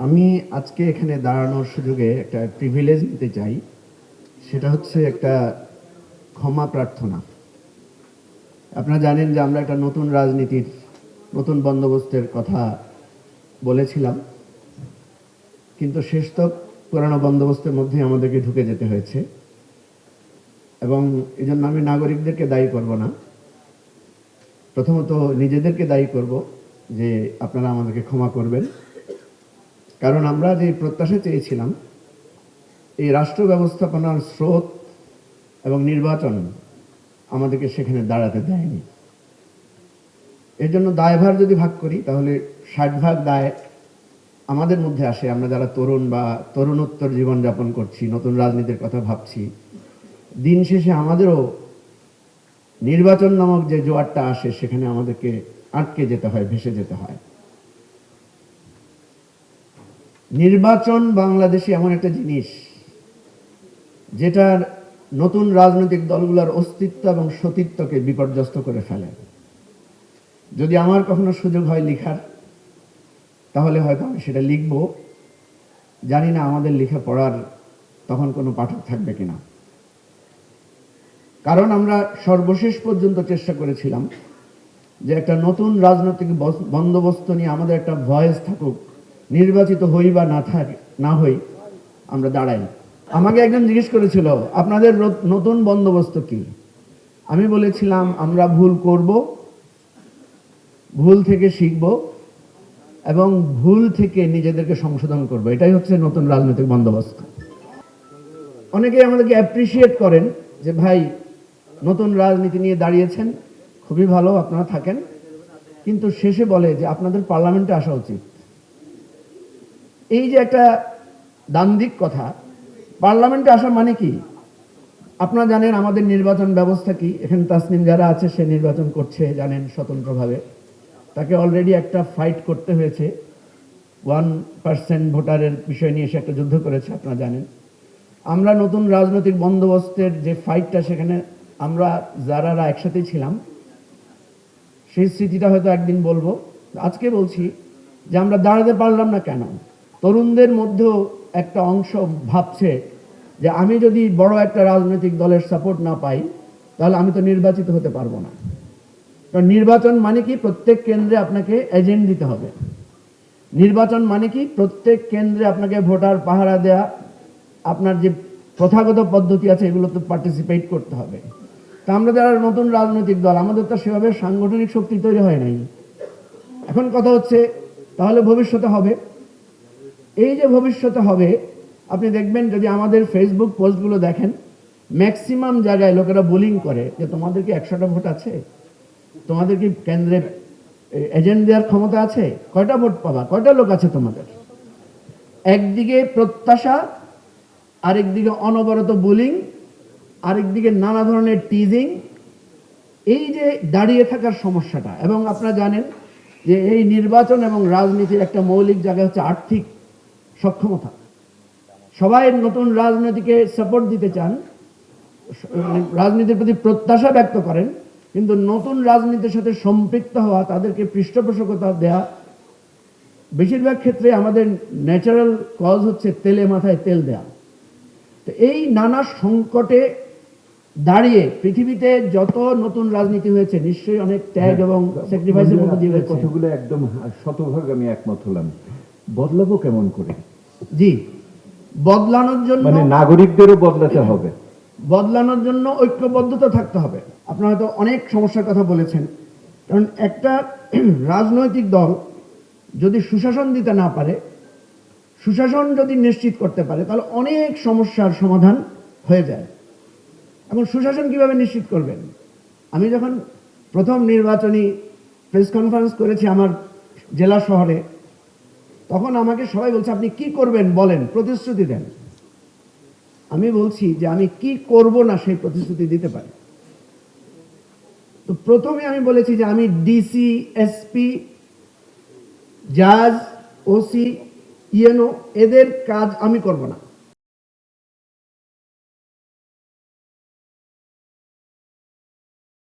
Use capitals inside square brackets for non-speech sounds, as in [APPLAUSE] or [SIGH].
আমি আজকে এখানে দাঁড়ানোর সুযোগে একটা প্রিভিলেজ নিতে চাই। সেটা হচ্ছে একটা ক্ষমা প্রার্থনা। আপনারা জানেন যে আমরা একটা নতুন রাজনীতির, নতুন বন্দোবস্তের কথা বলেছিলাম। কিন্তু শেষ তো পুরানো বন্দোবস্তের মধ্যে আমাদেরকে ঢুকে যেতে হয়েছে। এবং এই জন্য আমি নাগরিকদেরকে দায়ী করব না। প্রথমত নিজেদেরকে দায়ী করব যে আপনারা আমাদেরকে ক্ষমা করবেন। কারণ আমরা যে প্রত্যাশা চেয়েছিলাম, এই রাষ্ট্র ব্যবস্থাপনার স্রোত এবং নির্বাচন আমাদেরকে সেখানে দাঁড়াতে দেয়নি। এর জন্য দায়ভার যদি ভাগ করি, তাহলে ষাট ভাগ দায় আমাদের মধ্যে আসে। আমরা যারা তরুণ বা তরুণোত্তর জীবনযাপন করছি, নতুন রাজনীতির কথা ভাবছি, দিন শেষে আমাদেরও নির্বাচন নামক যে জোয়ারটা আসে, সেখানে আমাদেরকে আটকে যেতে হয়, ভেসে যেতে হয়। নির্বাচন বাংলাদেশে এমন একটা জিনিস, যেটার নতুন রাজনৈতিক দলগুলোর অস্তিত্ব এবং সতীত্বকে বিপর্যস্ত করে ফেলে। যদি আমার কখনো সুযোগ হয় লেখার, তাহলে হয়তো আমি সেটা লিখব। জানি না আমাদের লেখা পড়ার তখন কোনো পাঠক থাকবে কিনা। কারণ আমরা সর্বশেষ পর্যন্ত চেষ্টা করেছিলাম যে একটা নতুন রাজনৈতিক বস- বন্দোবস্ত নিয়ে আমাদের একটা ভয়েস থাকুক নির্বাচিত হই বা না থাকি, না হই, আমরা দাঁড়াই। আমাকে একজন জিজ্ঞেস করেছিল, আপনাদের নতুন বন্দোবস্ত কি? আমি বলেছিলাম, আমরা ভুল করব, ভুল থেকে শিখব এবং ভুল থেকে নিজেদেরকে সংশোধন করব। এটাই হচ্ছে নতুন রাজনৈতিক বন্দোবস্ত। অনেকেই আমাদেরকে অ্যাপ্রিসিয়েট করেন যে, ভাই, নতুন রাজনীতি নিয়ে দাঁড়িয়েছেন, খুবই ভালো, আপনারা থাকেন। কিন্তু শেষে বলে যে, আপনাদের পার্লামেন্টে আসা উচিত। এই যে একটা দান্দিক কথা, পার্লামেন্টে আসা মানে কি? আপনারা জানেন আমাদের নির্বাচন ব্যবস্থা কি? এখানে তাসনিম যারা আছে, সে নির্বাচন করছে, জানেন স্বতন্ত্রভাবে। তাকে অলরেডি একটা ফাইট করতে হয়েছে। ওয়ান পার্সেন্ট ভোটারের বিষয় নিয়ে সে একটা যুদ্ধ করেছে, আপনারা জানেন। আমরা নতুন রাজনৈতিক বন্দোবস্তের যে ফাইটটা সেখানে আমরা যারা একসাথেই ছিলাম, সেই স্মৃতিটা হয়তো একদিন বলব। আজকে বলছি যে আমরা দাঁড়াতে পারলাম না কেন? তরুণদের মধ্যেও একটা অংশ ভাবছে যে আমি যদি বড় একটা রাজনৈতিক দলের সাপোর্ট না পাই, তাহলে আমি তো নির্বাচিত হতে পারব না। কারণ নির্বাচন মানে কি? প্রত্যেক কেন্দ্রে আপনাকে এজেন্ট দিতে হবে। নির্বাচন মানে কি? প্রত্যেক কেন্দ্রে আপনাকে ভোটার পাহারা দেয়া, আপনার যে প্রথাগত পদ্ধতি আছে এগুলোতে পার্টিসিপেট করতে হবে। তা আমরা যারা নতুন রাজনৈতিক দল, আমাদের তো সেভাবে সাংগঠনিক শক্তি তৈরি হয় নাই। এখন কথা হচ্ছে, তাহলে ভবিষ্যতে হবে। এই যে ভবিষ্যতে হবে, আপনি দেখবেন যদি আমাদের ফেসবুক পোস্টগুলো দেখেন ম্যাক্সিমাম জায়গায় লোকেরা বোলিং করে যে তোমাদের কি একশোটা ভোট আছে? তোমাদের কি কেন্দ্রে এজেন্ট দেওয়ার ক্ষমতা আছে? কয়টা ভোট পাবা? কয়টা লোক আছে তোমাদের? একদিকে প্রত্যাশা, আরেকদিকে অনবরত বোলিং আরেকদিকে নানা ধরনের টিজিং এই যে দাঁড়িয়ে থাকার সমস্যাটা, এবং আপনারা জানেন যে এই নির্বাচন এবং রাজনীতির একটা মৌলিক জায়গা হচ্ছে আর্থিক। সক্ষমতা। সবাই নতুন রাজনীতিকে সাপোর্ট দিতে চান রাজনীতির প্রতি প্রত্যাশা ব্যক্ত করেন কিন্তু নতুন রাজনীতির সাথে সম্পৃক্ত হওয়া তাদেরকে পৃষ্ঠপোষকতা দেয়া বেশিরভাগ ক্ষেত্রে আমাদের ন্যাচারাল কজ হচ্ছে তেলে মাথায় তেল দেয়া। তো এই নানা সংকটে দাঁড়িয়ে পৃথিবীতে যত নতুন রাজনীতি হয়েছে নিশ্চয়ই অনেক ত্যাগ এবং স্যাক্রিফাইসের মধ্যে দিয়ে কথাগুলো একদম শতভাগ আমি একমত হলাম। বদলাবো কেমন করে? জি। বদলানোর জন্য মানে নাগরিকদেরও বদলাতে হবে। বদলানোর জন্য ঐক্যবদ্ধতা থাকতে হবে। আপনারা হয়তো অনেক সমস্যার কথা বলেছেন। কারণ একটা [CLEARS THROAT] রাজনৈতিক দল যদি সুশাসন দিতে না পারে সুশাসন যদি নিশ্চিত করতে পারে তাহলে অনেক সমস্যার সমাধান হয়ে যায়। এখন সুশাসন কীভাবে নিশ্চিত করবেন? আমি যখন প্রথম নির্বাচনী প্রেস কনফারেন্স করেছি আমার জেলা শহরে তখন আমাকে সবাই বলছে, আপনি কি করবেন? বলেন, প্রতিশ্রুতি দেন। আমি বলছি যে, আমি কি করব না সেই প্রতিশ্রুতি দিতে পারি? তো প্রথমে আমি বলেছি যে, আমি ডিসি এসপি জাজ ওসি ইএনও এদের কাজ আমি করব না।